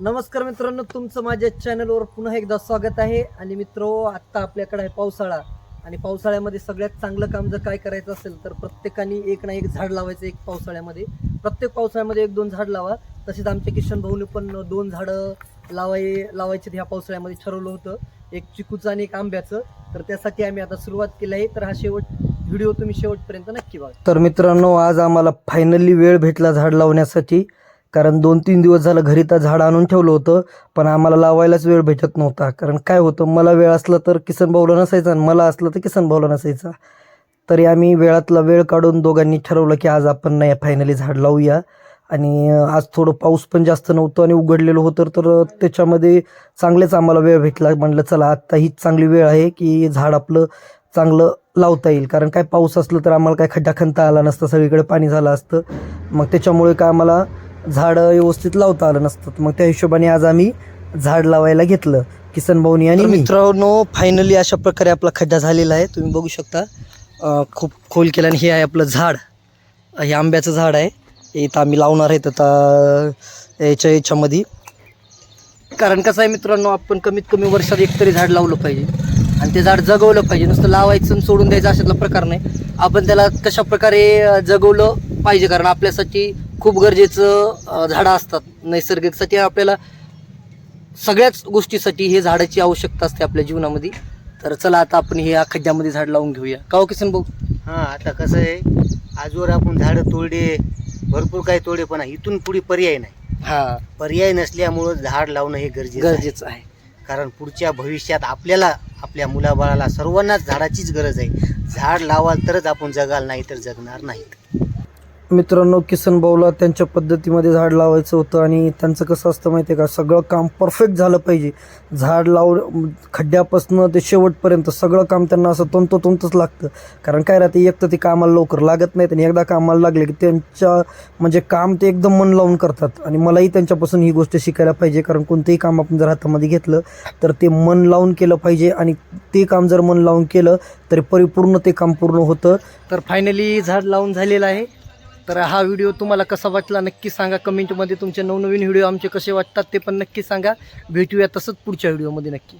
नमस्कार मित्रांनो तुमचं माझ्या चॅनलवर पुन्हा एकदा स्वागत आहे. आणि मित्र आत्ता आपल्याकडे आहे पावसाळा. आणि पावसाळ्यामध्ये सगळ्यात चांगलं काम जर काय करायचं असेल तर प्रत्येकाने एक ना एक झाड लावायचं एक पावसाळ्यामध्ये. प्रत्येक पावसाळ्यामध्ये एक दोन झाड लावा. तसेच आमच्या किशन भाऊने पण दोन झाडं लावाय लावायचे ह्या पावसाळ्यामध्ये ठरवलं होतं. एक चिकूचं आणि एक आंब्याचं. तर त्यासाठी आम्ही आता सुरुवात केली आहे. तर हा शेवट व्हिडिओ तुम्ही शेवटपर्यंत नक्की बघा. तर मित्रांनो आज आम्हाला फायनली वेळ भेटला झाड लावण्यासाठी. कारण दोन तीन दिवस झालं घरी तर झाड आणून ठेवलं होतं पण आम्हाला लावायलाच वेळ भेटत नव्हता. कारण काय होतं मला वेळ असला तर किसन भाऊला नसायचा आणि मला असलं तर किसन भाऊला नसायचा. तरी आम्ही वेळातला वेळ काढून दोघांनी ठरवलं की आज आपण नाही फायनली झाड लावूया. आणि आज थोडं पाऊस पण जास्त नव्हतं आणि उघडलेलं होतं तर त्याच्यामध्ये चांगलेच आम्हाला वेळ भेटला. म्हणलं चला आत्ता ही चांगली वेळ आहे की झाड आपलं चांगलं लावता येईल. कारण काय पाऊस असलं तर आम्हाला काय खड्डा खंता आला नसता सगळीकडे पाणी झालं असतं. मग त्याच्यामुळे काय आम्हाला झाडं व्यवस्थित लावता आलं नसतं. मग त्या हिशोबाने आज आम्ही झाड लावायला घेतलं किसन भाऊनी आणि मित्रांनो फायनली अशा प्रकारे आपला खड्डा झालेला आहे. तुम्ही बघू शकता खूप खोल केलं आणि हे आहे आपलं झाड. हे आंब्याचं झाड आहे. हे इथं आम्ही लावणार आहेत आता याच्या याच्यामध्ये. कारण कसं आहे मित्रांनो आपण कमीत कमी वर्षात एकतरी झाड लावलं पाहिजे. आणि ते झाड जगवलं पाहिजे. नुसतं लावायचं आणि सोडून द्यायचं अशातला प्रकार नाही. आपण त्याला कशा प्रकारे जगवलं पाहिजे? कारण आपल्यासाठी खूप गरजेचं झाडं असतात. नैसर्गिकसाठी आपल्याला सगळ्याच गोष्टीसाठी हे झाडाची आवश्यकता असते आपल्या जीवनामध्ये. तर चला आता आपण हे खड्ड्यामध्ये झाड लावून घेऊया. का किसन भाऊ? हा आता कसं आहे आजवर आपण झाडं तोडले भरपूर काही तोडे पण इथून पुढे पर्याय नाही. हा. पर्याय नसल्यामुळं झाड लावणं हे गरजेचं. गरजेचं आहे. कारण पुढच्या भविष्यात आपल्याला आपल्या मुलाबाळाला सर्वांनाच झाडाचीच गरज आहे. झाड लावाल तरच आपण जगाल नाही तर जगणार नाहीत. मित्रांनो किसन भाऊला त्यांच्या पद्धतीमध्ये झाड लावायचं होतं आणि त्यांचं कसं असतं माहिती आहे का? सगळं काम परफेक्ट झालं पाहिजे. झाड लाव खड्ड्यापासून ते शेवटपर्यंत सगळं काम त्यांना असं तंतोतंतच लागतं. कारण काय राहते एक तर ते कामाला लवकर लागत नाहीत आणि एकदा कामाला लागले की त्यांच्या म्हणजे काम ते एकदम मन लावून करतात. आणि मलाही त्यांच्यापासून ही गोष्ट शिकायला पाहिजे कारण कोणतंही काम आपण जर हातामध्ये घेतलं तर ते मन लावून केलं पाहिजे आणि ते काम जर मन लावून केलं तरी परिपूर्ण ते काम पूर्ण होतं. तर फायनली झाड लावून झालेलं आहे. तर हा व्हिडिओ तुम्हाला कसा वाटला नक्की सांगा. कमेंटमध्ये तुमचे नवनवीन व्हिडिओ आमचे कसे वाटतात ते पण नक्की सांगा. भेटूया तसंच पुढच्या व्हिडिओमध्ये नक्की.